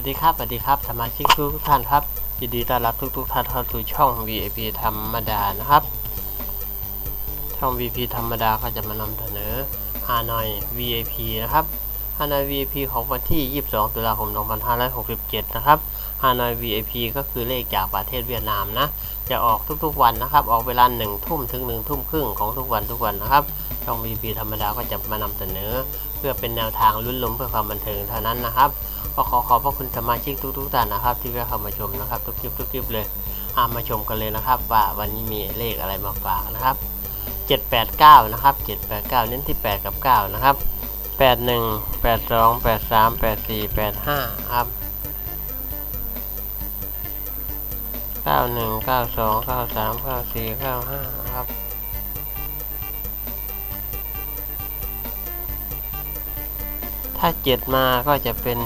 วัสดีครับสวัสดีครับสมาชิกทุกท่านครับยินดีต้อนรับทุกทุกท่านเข้าสู่ช่อง VIP ธรรมดานะครับ ช่อง VIP ธรรมดาก็จะมานำเสนอฮานอย VIP นะครับฮานอย VIP ของวันที่ 22 ตุลาคม 2567 นะครับฮานอย VIP ก็คือเลขจากประเทศเวียดนามนะ จะออกทุกๆวันนะครับ ออกเวลา1ทุ่มถึง1ทุ่มครึ่งของทุกวันทุกวันนะครับ ช่อง VIP ธรรมดาก็จะมานำเสนอ เพื่อเป็นแนวทางลุ้นลมเพื่อความบันเทิงเท่านั้นนะครับ ก็ขอขอบพระคุณสมาชิกทุกๆท่านนะครับ ที่แวะเข้ามาชมนะครับทุกคลิปทุกคลิปเลยอามาชมกันเลยนะครับ ว่าวันนี้มีเลขอะไรมาฝากนะครับ 789 นะครับ 789 เน้นที่ 8 กับ 9 นะครับ 81 82 83 84 85 ครับ 91 92 93 94 95 ครับถ้า 7 มาก็จะเป็น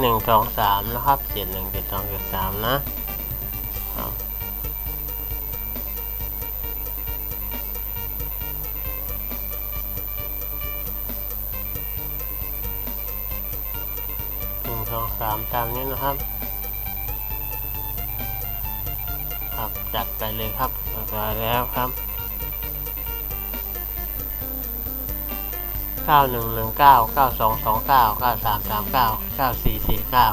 หนึ่งสองสามนะครับเจ็ดหนึ่งเจ็ดสองเจ็ดสามนะครับหนึ่งสองสามตามนี้นะครับ ครับจัดไปเลยครับมาแล้วครับ เก้าหนึ่งหนึ่งเก้าเก้าสองสองเก้าเก้าสามสามเก้าเก้าสี่สี่เก้า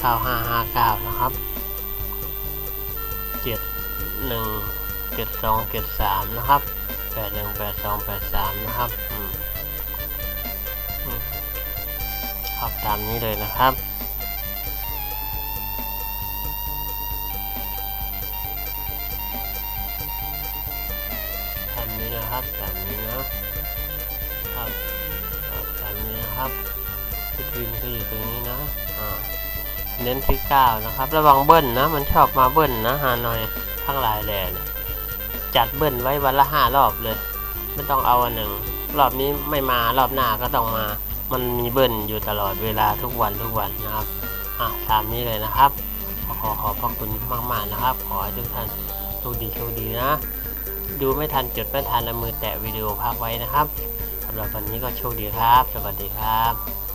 เก้าห้าห้าเก้านะครับเจ็ดหนึ่งเจ็ดสองเจ็ดสามนะครับแปดหนึ่งแปดสองแปดสามนะครับอืมอืมครับตามนี้เลยนะครับตามนี้นะครับตามนี้นะครับ ตามนี้นะครับจุดวินก็อยู่ตรงนี้นะอ่าเน้นที่เก้านะครับ ระวังเบิ้ลนะ มันชอบมาเบิ้ลนะฮานอยทั้งหลายแหล่จัดเบิ้ลไว้วันละห้ารอบเลย ไม่ต้องเอาอันหนึ่ง รอบนี้ไม่มารอบหน้าก็ต้องมา มันมีเบิ้ลอยู่ตลอดเวลาทุกวันทุกวันนะครับอะตามนี้เลยนะครับ ขอขอขอบพระคุณมากๆนะครับ ขอให้ทุกท่านโชคดีโชคดีนะ ดูไม่ทันจดไม่ทันล้วมือแตะวิดีโอพักไว้นะครับำหรับวันนี้ก็โชคดีครับ สวัสดีครับ